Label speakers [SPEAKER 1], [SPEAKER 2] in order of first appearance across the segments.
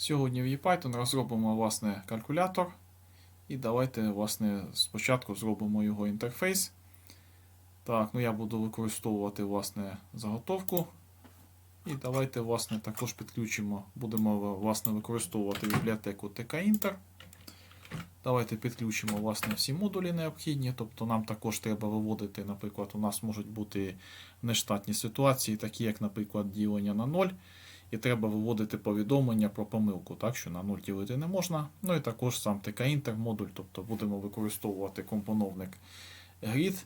[SPEAKER 1] Сьогодні в ePython розробимо власне калькулятор. І давайте власне, спочатку зробимо його інтерфейс. Так, ну я буду використовувати власне, заготовку. І давайте власне, також підключимо, будемо власне, використовувати бібліотеку TK-Inter. Давайте підключимо власне, всі модулі необхідні. Тобто нам також треба виводити, наприклад, у нас можуть бути нештатні ситуації, такі як, наприклад, ділення на 0. І треба виводити повідомлення про помилку, так що на 0 ділити не можна. Ну і також сам TK-Inter модуль, тобто будемо використовувати компоновник grid.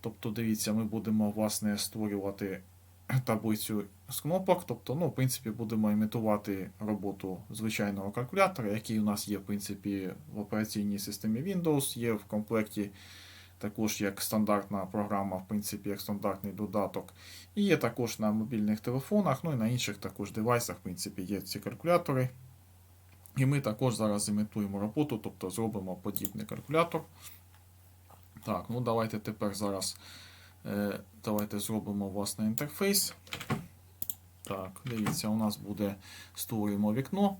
[SPEAKER 1] Тобто, дивіться, ми будемо власне створювати таблицю з кнопок. Тобто, ну, в принципі, будемо імітувати роботу звичайного калькулятора, який у нас є, в принципі, в операційній системі Windows, є в комплекті також як стандартна програма, в принципі, як стандартний додаток. І є також на мобільних телефонах, ну і на інших також девайсах, в принципі, є ці калькулятори. І ми також зараз імітуємо роботу, тобто зробимо подібний калькулятор. Так, ну давайте тепер зараз е, давайте зробимо власне інтерфейс. Так, дивіться, у нас буде створюємо вікно.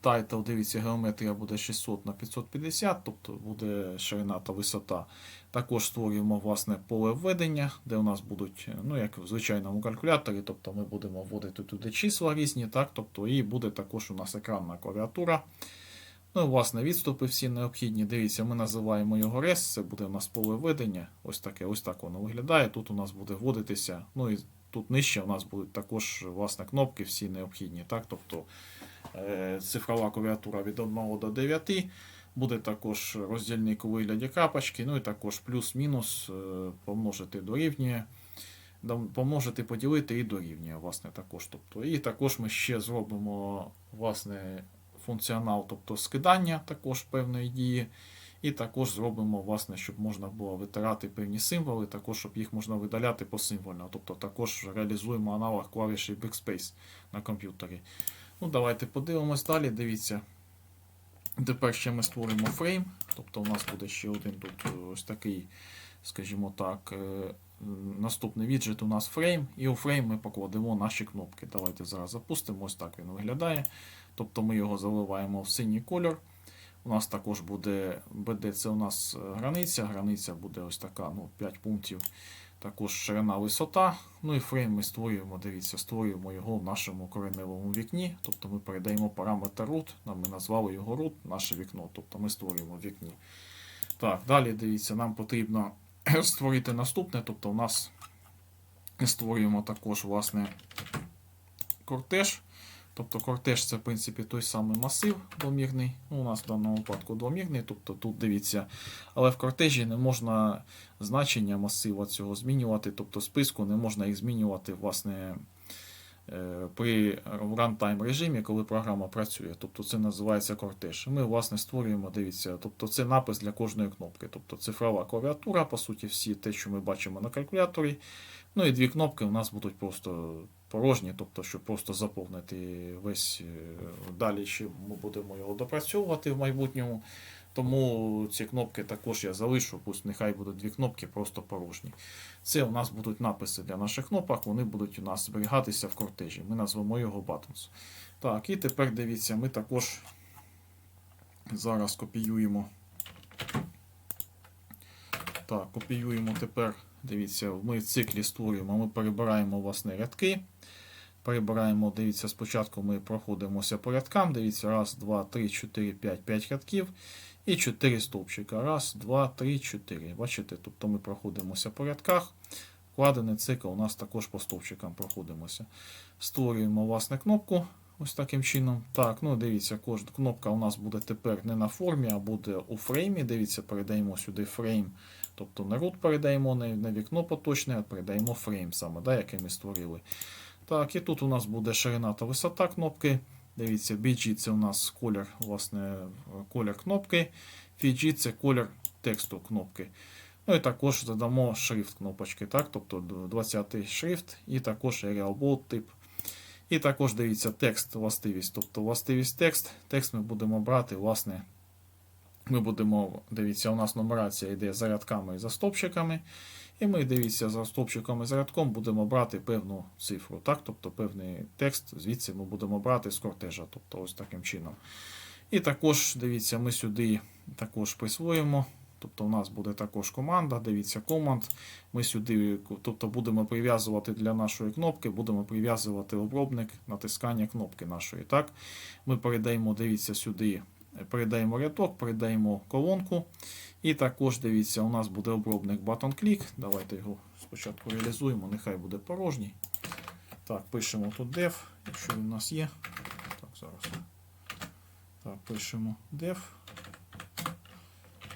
[SPEAKER 1] Тайтл, дивіться, геометрія буде 600 на 550, тобто буде ширина та висота. Також створюємо власне поле введення, де у нас будуть, ну як в звичайному калькуляторі, тобто ми будемо вводити туди числа різні, так, тобто і буде також у нас екранна клавіатура. Ну і власне відступи всі необхідні. Дивіться, ми називаємо його RES, це буде у нас поле введення. Ось таке, ось так воно виглядає. Тут у нас буде вводитися. Ну і тут нижче у нас будуть також власне кнопки всі необхідні. так, тобто Е, цифрова клавіатура від 1 до 9. Буде також роздільник у вигляді крапочки, ну і також плюс-мінус е, помножити дорівнює. Помножити поділити і дорівнює. власне, також. Тобто, І також ми ще зробимо власне, функціонал, тобто скидання також певної дії. І також зробимо, власне, щоб можна було витирати певні символи, також, щоб їх можна видаляти посимвольно. Тобто також реалізуємо аналог клавіші Backspace на комп'ютері. Ну, Давайте подивимось далі. Дивіться. Тепер ще ми створимо фрейм. Тобто у нас буде ще один тут е, ось такий, скажімо так, е, наступний віджит у нас фрейм. І у фрейм ми покладемо наші кнопки. Давайте зараз запустимо. Ось так він виглядає. Тобто ми його заливаємо в синій кольор. У нас також буде BD, це у нас е, границя. Границя буде ось така, ну, 5 пунктів. Також ширина висота. Ну і фрейм ми створюємо, дивіться, створюємо його в нашому кореневому вікні. Тобто ми передаємо параметр root, нам ми назвали його root, наше вікно. Тобто ми створюємо вікні. Так, далі дивіться, нам потрібно створити наступне. Тобто у нас створюємо також власне кортеж. Тобто кортеж це в принципі той самий масив двомірний. Ну, У нас в даному випадку двомірний. Тобто тут дивіться, але в кортежі не можна значення масива цього змінювати. Тобто списку не можна їх змінювати власне, е, при рантайм режимі, коли програма працює. Тобто це називається кортеж. Ми власне створюємо, дивіться, тобто це напис для кожної кнопки. Тобто цифрова клавіатура, по суті, всі те, що ми бачимо на калькуляторі. Ну і дві кнопки у нас будуть просто порожні, тобто, щоб просто заповнити весь е, далі ще ми будемо його допрацьовувати в майбутньому. Тому ці кнопки також я залишу, пусть нехай будуть дві кнопки просто порожні. Це у нас будуть написи для наших кнопок, вони будуть у нас зберігатися в кортежі. Ми назвемо його Buttons. Так, і тепер дивіться, ми також зараз копіюємо. Так, копіюємо тепер, дивіться, ми в циклі створюємо, ми перебираємо власне рядки. Перебираємо, дивіться, спочатку ми проходимося по рядкам. Дивіться, раз, два, три, чотири, п'ять, п'ять рядків. І 4 стовпчика. Раз, два, три, чотири. Бачите, тобто ми проходимося по рядках. Вкладений цикл у нас також по стовпчикам проходимося. Створюємо власне кнопку. Ось таким чином. Так, ну дивіться, кожна кнопка у нас буде тепер не на формі, а буде у фреймі. Дивіться, передаємо сюди фрейм. Тобто не root передаємо, не, не вікно поточне, а передаємо фрейм саме, да, який ми створили. Так, і тут у нас буде ширина та висота кнопки. Дивіться, BG це у нас колір власне, колір кнопки. FG це колір тексту кнопки. Ну і також задамо шрифт кнопочки, так, тобто 20 шрифт, і також Arial Bold тип. І також дивіться текст властивість. Тобто властивість текст. Текст ми будемо брати власне, Ми будемо, дивіться, у нас нумерація йде за рядками і за стопчиками. І ми, дивіться, за стопчиком і за рядком будемо брати певну цифру, так? тобто певний текст, звідси ми будемо брати з кортежа, тобто ось таким чином. І також, дивіться, ми сюди також присвоїмо. Тобто у нас буде також команда, дивіться, команд. Ми сюди тобто будемо прив'язувати для нашої кнопки, будемо прив'язувати обробник натискання кнопки нашої. Так? Ми передаємо, дивіться, сюди, передаємо рядок, передаємо колонку. І також, дивіться, у нас буде обробник button click. Давайте його спочатку реалізуємо, нехай буде порожній. Так, пишемо тут def, якщо він у нас є. Так, зараз. Так, пишемо def.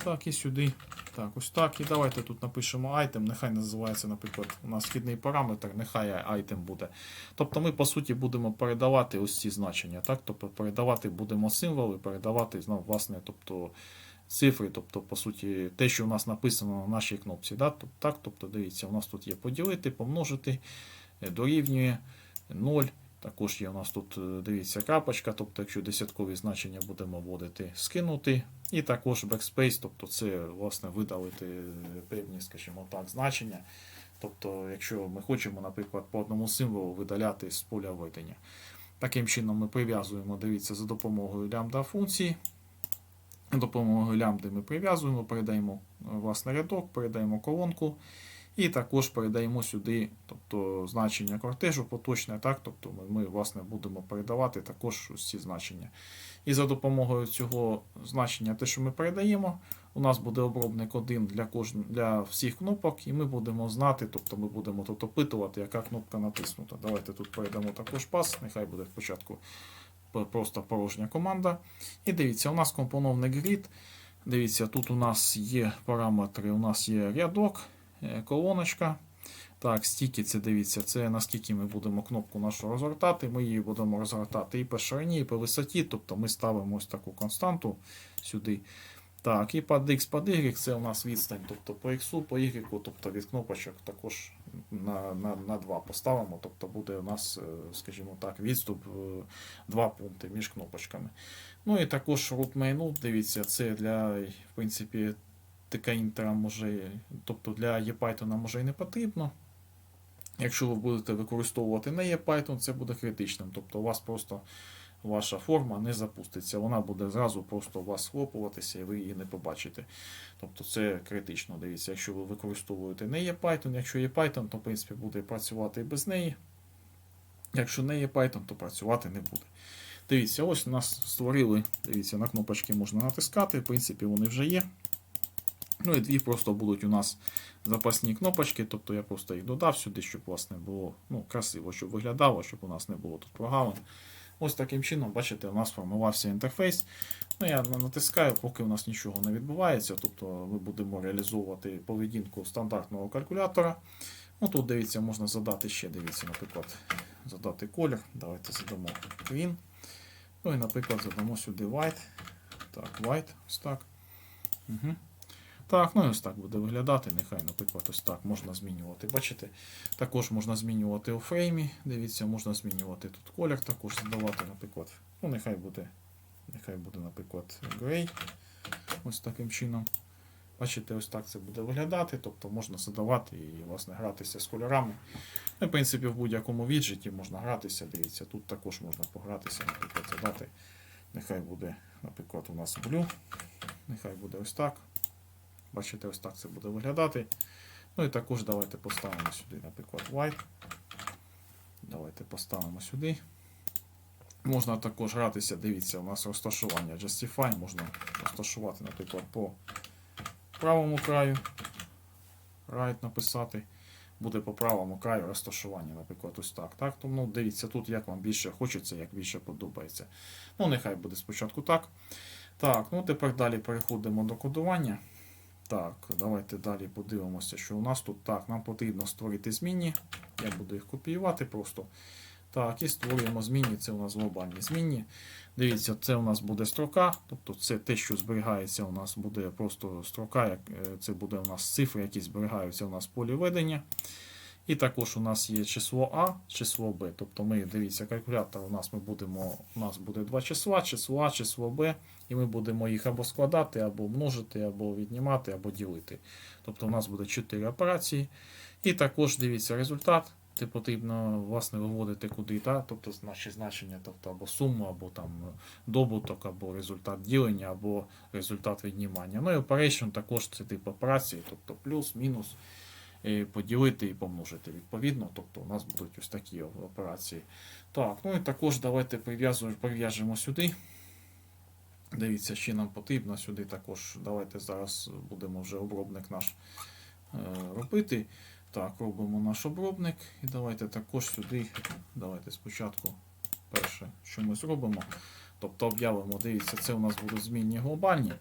[SPEAKER 1] Так, і сюди. Так, ось так. І давайте тут напишемо item. Нехай називається, наприклад, у нас вхідний параметр, нехай item буде. Тобто ми, по суті, будемо передавати ось ці значення. Так? Тобто передавати будемо символи, передавати, ну, власне, тобто цифри, тобто, по суті, те, що у нас написано на нашій кнопці. Да? Так, тобто, дивіться, у нас тут є поділити, помножити, е, дорівнює 0. Також є у нас тут, е, дивіться, крапочка, тобто, якщо десяткові значення будемо вводити, скинути. І також backspace, тобто це власне видалити е, певні, скажімо так, значення. Тобто, якщо ми хочемо, наприклад, по одному символу видаляти з поля введення. Таким чином ми прив'язуємо, дивіться, за допомогою лямбда функції. Допомогою лямбди ми прив'язуємо, передаємо е, власне рядок, передаємо колонку. І також передаємо сюди тобто, значення кортежу поточне, так? тобто ми, власне, будемо передавати також ці значення. І за допомогою цього значення, те, що ми передаємо, у нас буде обробник один для кожн... для всіх кнопок, і ми будемо знати, тобто ми будемо тут опитувати, яка кнопка натиснута. Давайте тут передамо також пас, нехай буде спочатку просто порожня команда. І дивіться, у нас компоновник grid. Дивіться, тут у нас є параметри, у нас є рядок, колоночка. Так, стільки це дивіться, це наскільки ми будемо кнопку нашу розгортати. Ми її будемо розгортати і по ширині, і по висоті. Тобто ми ставимо ось таку константу сюди. Так, і під X, під Y це у нас відстань. Тобто по X, по Y, тобто від кнопочок також на, на, на 2 поставимо. Тобто буде у нас, е, скажімо так, відступ 2 пункти між кнопочками. Ну і також root main, дивіться, це для, в принципі, така інтера може, тобто для ePython може і не потрібно. Якщо ви будете використовувати не ePython, це буде критичним. Тобто у вас просто ваша форма не запуститься. Вона буде зразу просто у вас схлопуватися і ви її не побачите. Тобто це критично. Дивіться, якщо ви використовуєте не ePython, якщо є Python, то в принципі буде працювати і без неї. Якщо не є Python, то працювати не буде. Дивіться, ось у нас створили, дивіться, на кнопочки можна натискати, в принципі, вони вже є. Ну і дві просто будуть у нас запасні кнопочки, тобто я просто їх додав сюди, щоб власне було ну, красиво, щоб виглядало, щоб у нас не було тут прогалин. Ось таким чином, бачите, у нас формувався інтерфейс. Ну, Я натискаю, поки у нас нічого не відбувається. Тобто ми будемо реалізовувати поведінку стандартного калькулятора. Ну, Тут дивіться, можна задати ще, дивіться, наприклад, задати колір. Давайте задамо green. Ну і, наприклад, задамо сюди white. Так, white, ось так. Угу. Так, ну і ось так буде виглядати. Нехай, наприклад, ось так можна змінювати. Бачите? Також можна змінювати у фреймі. Дивіться, можна змінювати тут колір, також задавати, наприклад. Ну, нехай буде, нехай буде, наприклад, грей. Ось таким чином. Бачите, ось так це буде виглядати. Тобто можна задавати і власне гратися з кольорами. Ну, в принципі, в будь-якому віджиті можна гратися. Дивіться, тут також можна погратися, наприклад, задати. Нехай буде, наприклад, у нас blue. Нехай буде ось так. Бачите, ось так це буде виглядати. Ну і також давайте поставимо сюди, наприклад, white. Давайте поставимо сюди. Можна також гратися, дивіться, у нас розташування Justify, можна розташувати, наприклад, по правому краю. Right написати. Буде по правому краю розташування, наприклад, ось так. так? Тому дивіться, тут як вам більше хочеться, як більше подобається. Ну, нехай буде спочатку так. Так, ну тепер далі переходимо до кодування. Так, давайте далі подивимося, що у нас тут. Так, нам потрібно створити змінні. Я буду їх копіювати просто. Так, і створюємо змінні. Це у нас глобальні змінні. Дивіться, це у нас буде строка. Тобто це те, що зберігається, у нас буде просто строка. е, Це буде у нас цифри, які зберігаються у нас в полі ведення. І також у нас є число А, число Б. Тобто ми, дивіться, калькулятор у нас ми будемо, у нас буде два числа, число А, число Б, і ми будемо їх або складати, або множити, або віднімати, або ділити. Тобто у нас буде 4 операції. І також дивіться результат. Ти потрібно власне виводити куди, та? тобто наші значення, тобто або суму, або там добуток, або результат ділення, або результат віднімання. Ну і operation також це тип операції, тобто плюс, мінус, поділити і помножити відповідно. Тобто у нас будуть ось такі операції. Так, ну і також давайте прив'яжемо сюди. Дивіться, що нам потрібно сюди також. Давайте зараз будемо вже обробник наш е, робити. Так, робимо наш обробник. І давайте також сюди. Давайте спочатку перше, що ми зробимо. Тобто об'явимо, дивіться, це у нас будуть змінні глобальні.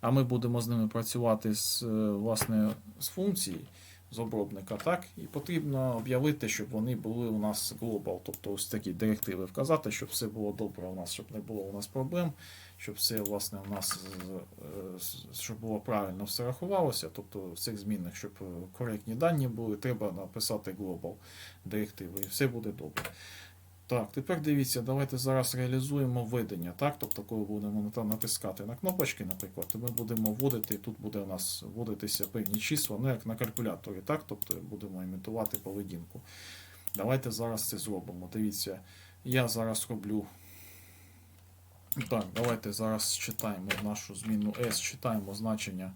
[SPEAKER 1] А ми будемо з ними працювати з, е, власне, з функції, з обробника. так? І потрібно об'явити, щоб вони були у нас global, тобто ось такі директиви вказати, щоб все було добре у нас, щоб не було у нас проблем, щоб все власне у нас щоб було правильно все рахувалося, тобто в цих змінних, щоб е, коректні дані були, треба написати global директиви, і все буде добре. Так, тепер дивіться, давайте зараз реалізуємо введення. Так? Тобто, коли будемо натискати на кнопочки, наприклад, то ми будемо вводити, тут буде у нас вводитися певні числа, ну як на калькуляторі, так? Тобто будемо імітувати поведінку. Давайте зараз це зробимо. Дивіться, я зараз роблю. Так, давайте зараз читаємо нашу зміну S, читаємо значення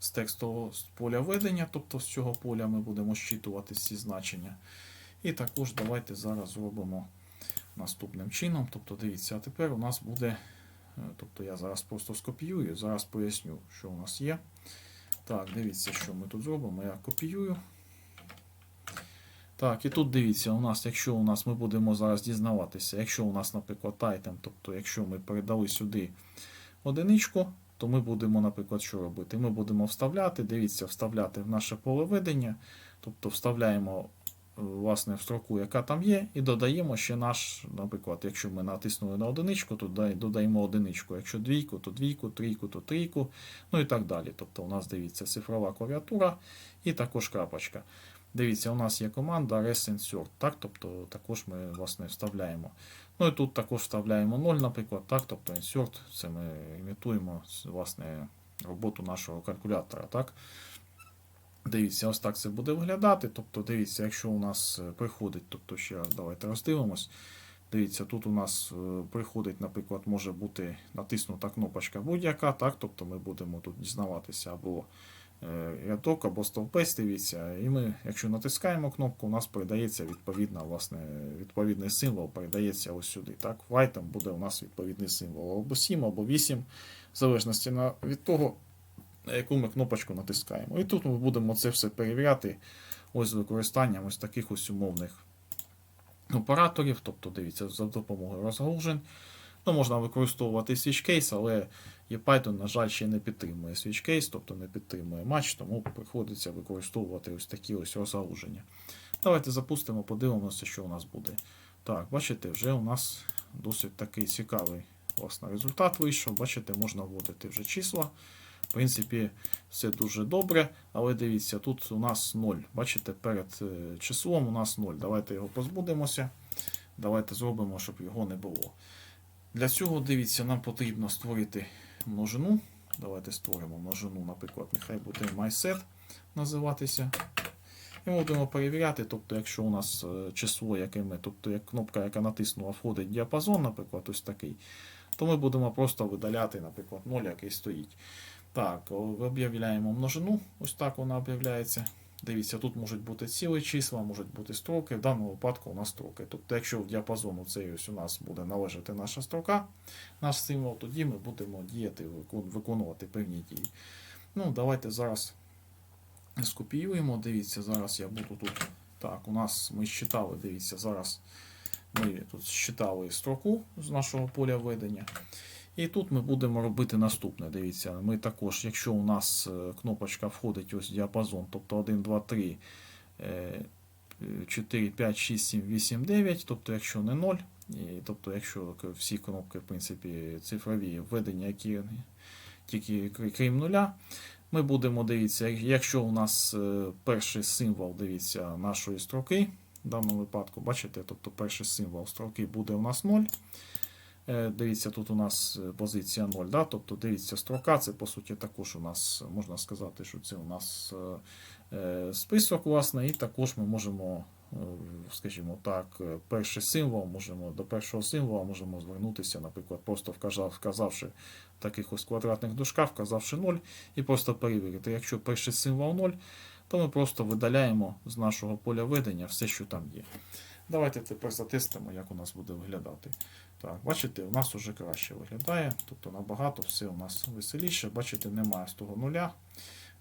[SPEAKER 1] з текстового поля ведення, тобто з цього поля ми будемо щитувати ці значення. І також давайте зараз зробимо наступним чином. Тобто, дивіться, а тепер у нас буде. е, Тобто я зараз просто скопіюю, зараз поясню, що у нас є. Так, дивіться, що ми тут зробимо. Я копіюю. Так, і тут дивіться, у нас, якщо у нас ми будемо зараз дізнаватися, якщо у нас, наприклад, item, тобто якщо ми передали сюди одиничку, то ми будемо, наприклад, що робити? Ми будемо вставляти, дивіться, вставляти в наше поле ведення, тобто вставляємо власне в строку, яка там є, і додаємо ще наш, наприклад, якщо ми натиснули на одиничку, то додаємо одиничку. Якщо двійку, то двійку, трійку, то трійку, ну і так далі. Тобто у нас дивіться цифрова клавіатура і також крапочка. Дивіться, у нас є команда ResInsert, так, тобто також ми власне вставляємо. Ну і тут також вставляємо 0, наприклад, так, тобто insert, це ми імітуємо власне роботу нашого калькулятора. так. Дивіться, ось так це буде виглядати. Тобто, дивіться, якщо у нас е, приходить, тобто ще давайте роздивимось. Дивіться, тут у нас е, приходить, наприклад, може бути натиснута кнопочка будь-яка, так, тобто ми будемо тут дізнаватися або е, рядок, або стовпець, дивіться, і ми, якщо натискаємо кнопку, у нас передається відповідна, власне, відповідний символ, передається ось сюди. Так, в буде у нас відповідний символ або 7, або 8, в залежності від того, на яку ми кнопочку натискаємо. І тут ми будемо це все перевіряти ось з використанням ось таких ось умовних операторів, тобто дивіться, за допомогою розгалужень. Ну, можна використовувати switch-case, але Python, на жаль, ще не підтримує switch-case, тобто не підтримує матч, тому приходиться використовувати ось такі ось розгалуження. Давайте запустимо, подивимося, що у нас буде. Так, бачите, вже у нас досить такий цікавий власне, результат вийшов. Бачите, можна вводити вже числа. В принципі, все дуже добре, але дивіться, тут у нас 0. Бачите, перед е, числом у нас 0. Давайте його позбудемося. Давайте зробимо, щоб його не було. Для цього, дивіться, нам потрібно створити множину. Давайте створимо множину, наприклад, нехай буде myset називатися. І ми будемо перевіряти, тобто, якщо у нас е, число, яке ми, тобто як кнопка, яка натиснула, входить в діапазон, наприклад, ось такий, то ми будемо просто видаляти, наприклад, 0, який стоїть. Так, об'являємо множину, ось так вона об'являється. Дивіться, тут можуть бути цілі числа, можуть бути строки. В даному випадку у нас строки. Тобто, якщо в діапазону цей ось у нас буде належати наша строка, наш символ, тоді ми будемо діяти, виконувати певні дії. Ну, давайте зараз скопіюємо. Дивіться, зараз я буду тут. Так, у нас ми считали, дивіться, зараз ми тут считали строку з нашого поля введення. І тут ми будемо робити наступне. Дивіться, ми також, якщо у нас е, кнопочка входить ось діапазон, тобто 1, 2, 3, е, 4, 5, 6, 7, 8, 9, тобто якщо не 0, і, тобто якщо всі кнопки, в принципі, цифрові введення, які тільки крім нуля, Ми будемо дивіться, якщо у нас е, перший символ дивіться нашої строки, в даному випадку, бачите, тобто перший символ строки буде у нас 0. Е, Дивіться, тут у нас е, позиція 0, да? тобто дивіться, строка, це по суті також у нас можна сказати, що це у нас е, список, власне, і також ми можемо, скажімо так, перший символ, можемо до першого символа можемо звернутися, наприклад, просто вказавши таких ось квадратних дужках, вказавши 0, і просто перевірити. Якщо перший символ 0, то ми просто видаляємо з нашого поля ведення все, що там є. Давайте тепер затестимо, як у нас буде виглядати. Так, бачите, у нас вже краще виглядає, тобто набагато все у нас веселіше. Бачите, немає з того нуля.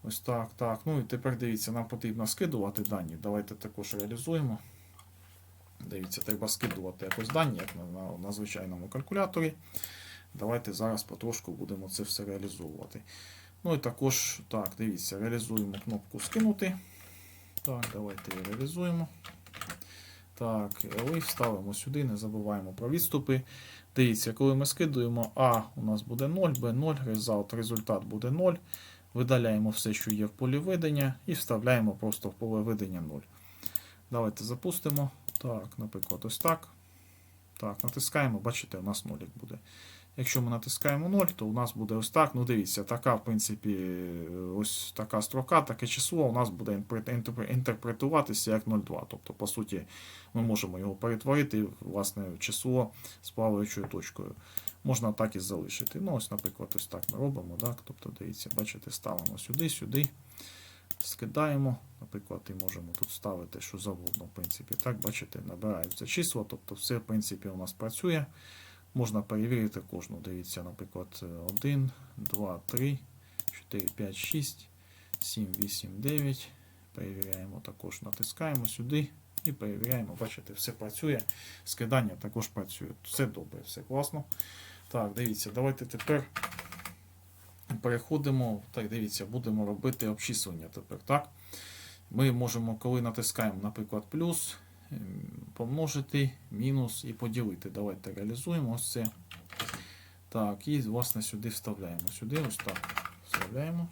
[SPEAKER 1] Ось так, так. Ну і тепер дивіться, нам потрібно скидувати дані. Давайте також реалізуємо. Дивіться, треба скидувати якось дані, як на, на, на звичайному калькуляторі. Давайте зараз потрошку будемо це все реалізовувати. Ну і також, так, дивіться, реалізуємо кнопку скинути. Так, давайте її реалізуємо. Так, і вставимо сюди, не забуваємо про відступи. Дивіться, коли ми скидуємо А, у нас буде 0, Б 0, результат, результат буде 0. Видаляємо все, що є в полі видання, і вставляємо просто в поле видання 0. Давайте запустимо. Так, наприклад, ось так. Так, натискаємо, бачите, у нас 0 буде. Якщо ми натискаємо 0, то у нас буде ось так. Ну, дивіться, така, в принципі, ось така строка, таке число у нас буде інтерпретуватися як 0,2. Тобто, по суті, ми можемо його перетворити власне, в число з плаваючою точкою. Можна так і залишити. Ну, ось, наприклад, ось так ми робимо. Так? Тобто, дивіться, бачите, ставимо сюди, сюди, скидаємо. Наприклад, і можемо тут ставити що завгодно, в принципі. Так, бачите, набираються числа, тобто все, в принципі, у нас працює. Можна перевірити кожну. Дивіться, наприклад, 1, 2, 3, 4, 5, 6, 7, 8, 9. Перевіряємо також, натискаємо сюди і перевіряємо. Бачите, все працює. Скидання також працює. Все добре, все класно. Так, дивіться, давайте тепер переходимо. Так, дивіться, будемо робити обчислення тепер. так? Ми можемо, коли натискаємо, наприклад, плюс, помножити, мінус і поділити. Давайте реалізуємо ось це. Так, і власне сюди вставляємо. Сюди ось так. Вставляємо.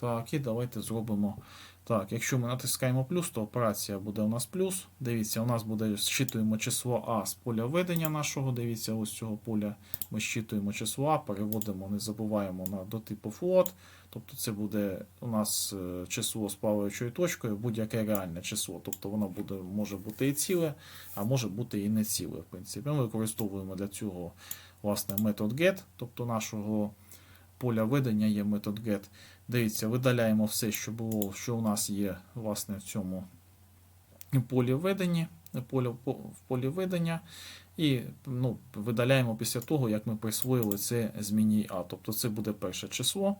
[SPEAKER 1] Так, і давайте зробимо. Так, якщо ми натискаємо плюс, то операція буде у нас плюс. Дивіться, у нас буде зчитуємо число А з поля ведення нашого. Дивіться, ось цього поля ми зчитуємо число А, переводимо, не забуваємо на до типу float. Тобто це буде у нас е, число з плаваючою точкою, будь-яке реальне число. Тобто воно буде, може бути і ціле, а може бути і не ціле. В принципі, ми використовуємо для цього власне метод get, тобто нашого поля ведення є метод get. Дивіться, видаляємо все, що було, що у нас є власне в цьому полі введення. полі, в полі видання І ну, видаляємо після того, як ми присвоїли це зміні А. Тобто це буде перше число.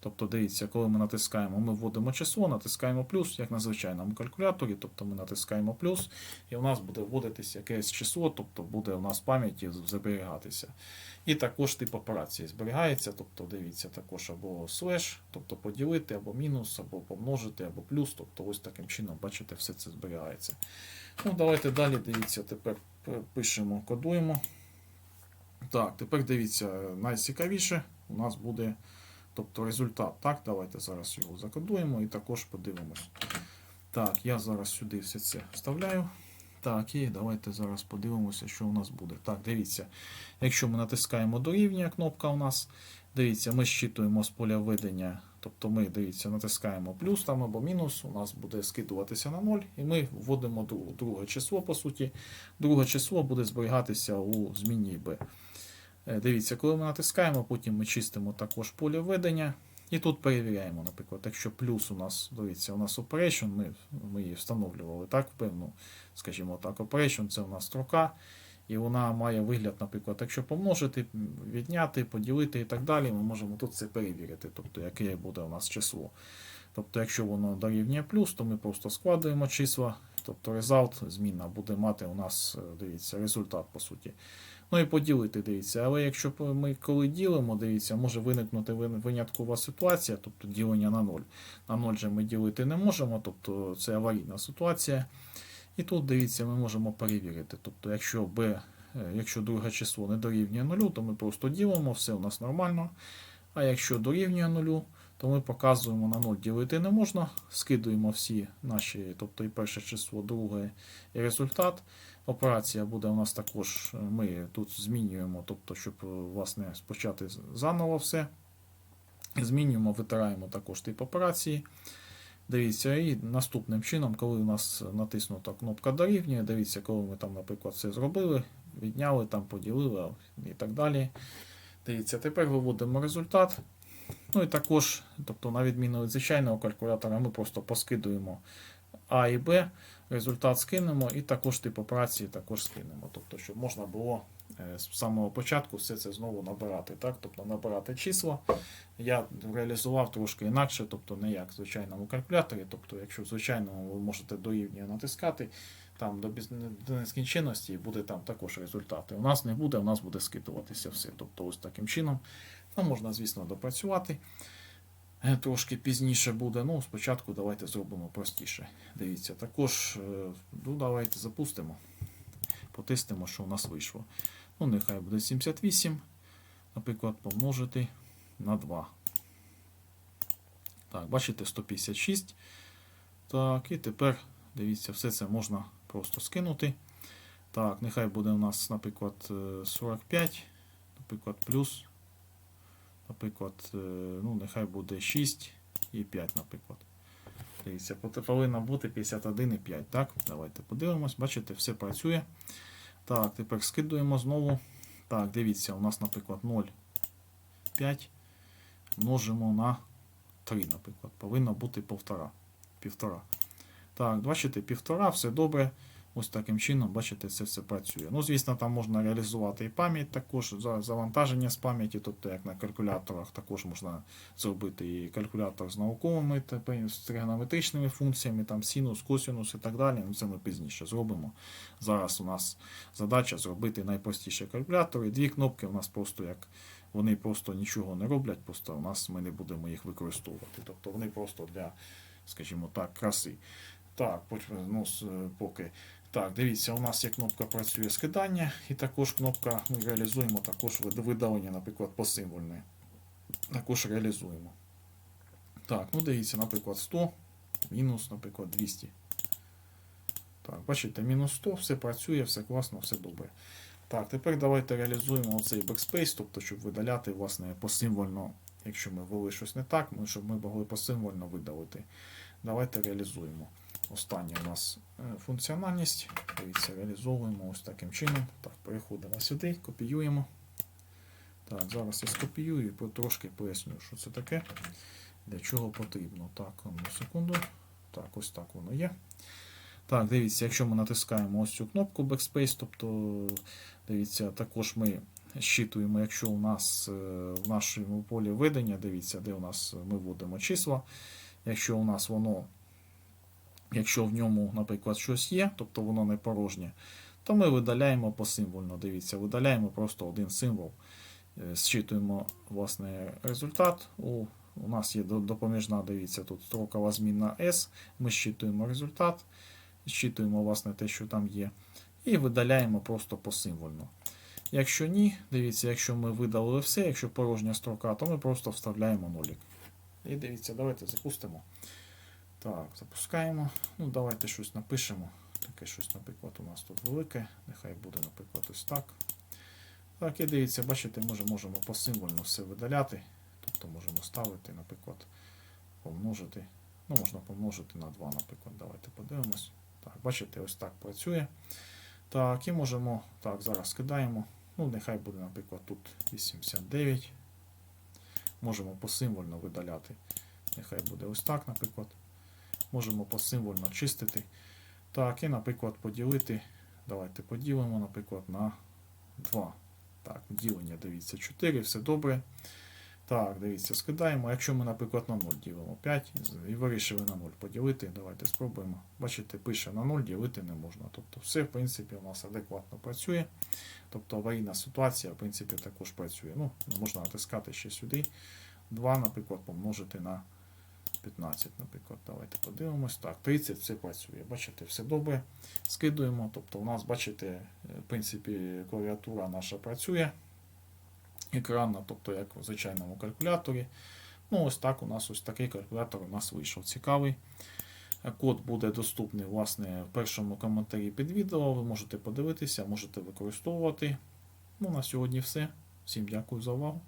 [SPEAKER 1] Тобто, дивіться, коли ми натискаємо, ми вводимо число, натискаємо плюс, як на звичайному калькуляторі, тобто ми натискаємо плюс, і у нас буде вводитися якесь число, тобто буде у нас пам'яті зберігатися. І також тип операції зберігається, тобто дивіться також або слеш, тобто поділити, або мінус, або помножити, або плюс. Тобто ось таким чином, бачите, все це зберігається. Ну, Давайте далі дивіться, тепер пишемо, кодуємо. Так, тепер дивіться, найцікавіше у нас буде тобто результат. Так, давайте зараз його закодуємо і також подивимось. Так, я зараз сюди все це вставляю. Так, і давайте зараз подивимося, що у нас буде. Так, дивіться. Якщо ми натискаємо дорівнює, кнопка у нас. Дивіться, ми щитуємо з поля введення. Тобто ми, дивіться, натискаємо плюс там або мінус, у нас буде скидуватися на 0, і ми вводимо друге, число, по суті. Друге число буде зберігатися у зміні b. Е, Дивіться, коли ми натискаємо, потім ми чистимо також поле введення. І тут перевіряємо, наприклад, якщо плюс у нас, дивіться, у нас operation, ми, ми її встановлювали так, певну, скажімо так, operation це у нас строка, і вона має вигляд, наприклад, якщо помножити, відняти, поділити і так далі, ми можемо тут це перевірити, тобто яке буде у нас число. Тобто, якщо воно дорівнює плюс, то ми просто складуємо числа, тобто result, зміна буде мати у нас, дивіться, результат по суті. Ну і поділити, дивіться. Але якщо ми коли ділимо, дивіться, може виникнути виняткова ситуація, тобто ділення на 0. На 0 же ми ділити не можемо, тобто це аварійна ситуація. І тут, дивіться, ми можемо перевірити. Тобто, якщо b, якщо друге число не дорівнює 0, то ми просто ділимо, все у нас нормально. А якщо дорівнює 0, то ми показуємо на 0 ділити не можна, скидуємо всі наші, тобто і перше число, друге і результат. Операція буде у нас також, ми тут змінюємо, тобто, щоб е, власне спочати заново все. Змінюємо, витираємо також тип операції. Дивіться, і наступним чином, коли у нас натиснута кнопка дорівнює, дивіться, коли ми там, наприклад, все зробили, відняли, там поділили і так далі. Дивіться, тепер виводимо результат. Ну і також, тобто, на відміну від звичайного калькулятора, ми просто поскидуємо А і Б, результат скинемо, і також тип операції також скинемо. Тобто, щоб можна було е, з самого початку все це знову набирати. Так? Тобто набирати числа. Я реалізував трошки інакше, тобто не як в звичайному калькуляторі. Тобто, якщо в звичайному ви можете дорівнює натискати, там до, без- до нескінченності буде там також результати. У нас не буде, у нас буде скидуватися все. Тобто ось таким чином. Ну, можна, звісно, допрацювати. Е, Трошки пізніше буде. Ну, спочатку давайте зробимо простіше. Дивіться, також, е, ну, давайте запустимо. Потестимо, що у нас вийшло. Ну, нехай буде 78, наприклад, помножити на 2. Так, бачите, 156. Так, і тепер, дивіться, все це можна просто скинути. Так, нехай буде у нас, наприклад, е, 45, наприклад, плюс, наприклад, е, ну, нехай буде 6 і 5, наприклад. Дивіться, повинно бути 51 і 5. Так, давайте подивимось. Бачите, все працює. Так, тепер скидуємо знову. Так, дивіться, у нас, наприклад, 0,5 множимо на 3, наприклад. Повинно бути 1,5. Півтора. Так, бачите, півтора, все добре. Ось таким чином, бачите, це все працює. Ну, звісно, там можна реалізувати і пам'ять також, завантаження з пам'яті, тобто як на калькуляторах також можна зробити і калькулятор з науковими типи, з тригонометричними функціями, там синус, косинус і так далі. Ну, це ми пізніше зробимо. Зараз у нас задача зробити найпростіший калькулятор. І дві кнопки у нас просто як вони просто нічого не роблять, просто у нас ми не будемо їх використовувати. Тобто вони просто для, скажімо так, краси. Так, ну, поки. Так, дивіться, у нас є кнопка працює скидання, і також кнопка ми реалізуємо також вид- видалення, наприклад, посимвольне. Також реалізуємо. Так, ну дивіться, наприклад, 100, мінус, наприклад, 200. Так, бачите, мінус 100, все працює, все класно, все добре. Так, тепер давайте реалізуємо оцей backspace, тобто, щоб видаляти, власне, посимвольно, якщо ми ввели щось не так, ми, щоб ми могли посимвольно видалити. Давайте реалізуємо. Остання у нас е, функціональність. Дивіться, реалізовуємо ось таким чином. Так, переходимо сюди, копіюємо. Так, зараз я скопіюю і трошки поясню, що це таке, для чого потрібно. Так, одну секунду. Так, ось так воно є. Так, дивіться, якщо ми натискаємо ось цю кнопку Backspace, тобто дивіться, також ми щитуємо, якщо у нас е, в нашому полі ведення, дивіться, де у нас ми вводимо числа. Якщо у нас воно, якщо в ньому, наприклад, щось є, тобто воно не порожнє, то ми видаляємо посимвольно. Дивіться, видаляємо просто один символ. Е, Зчитуємо власне результат. У, у нас є допоміжна, дивіться, тут строкова змінна S. Ми щитуємо результат, зчитуємо власне те, що там є, і видаляємо просто посимвольно. Якщо ні, дивіться, якщо ми видалили все, якщо порожня строка, то ми просто вставляємо нолик. І дивіться, давайте запустимо. Так, запускаємо. Ну, давайте щось напишемо. Таке щось, наприклад, у нас тут велике. Нехай буде, наприклад, ось так. Так, і дивіться, бачите, ми вже можемо посимвольно все видаляти. Тобто можемо ставити, наприклад, помножити. Ну, можна помножити на 2, наприклад. Давайте подивимось. Так, бачите, ось так працює. Так, і можемо. Так, зараз скидаємо. Ну, нехай буде, наприклад, тут 89. Можемо посимвольно видаляти. Нехай буде ось так, наприклад. Можемо посимвольно чистити. Так, і, наприклад, поділити. Давайте поділимо, наприклад, на 2. Так, ділення, дивіться, 4, все добре. Так, дивіться, скидаємо. Якщо ми, наприклад, на 0 ділимо 5 і вирішили на 0 поділити, давайте спробуємо. Бачите, пише на 0 ділити не можна. Тобто все, в принципі, у нас адекватно працює. Тобто аварійна ситуація, в принципі, також працює. Ну, можна натискати ще сюди. 2, наприклад, помножити на 15, наприклад. Давайте подивимось. Так, 30 все працює. Бачите, все добре. Скидуємо. Тобто, у нас, бачите, в принципі, клавіатура наша працює. Екранна, тобто як в звичайному калькуляторі. Ну, ось так у нас ось такий калькулятор у нас вийшов. Цікавий. Код буде доступний власне, в першому коментарі під відео. Ви можете подивитися, можете використовувати. Ну, на сьогодні все. Всім дякую за увагу.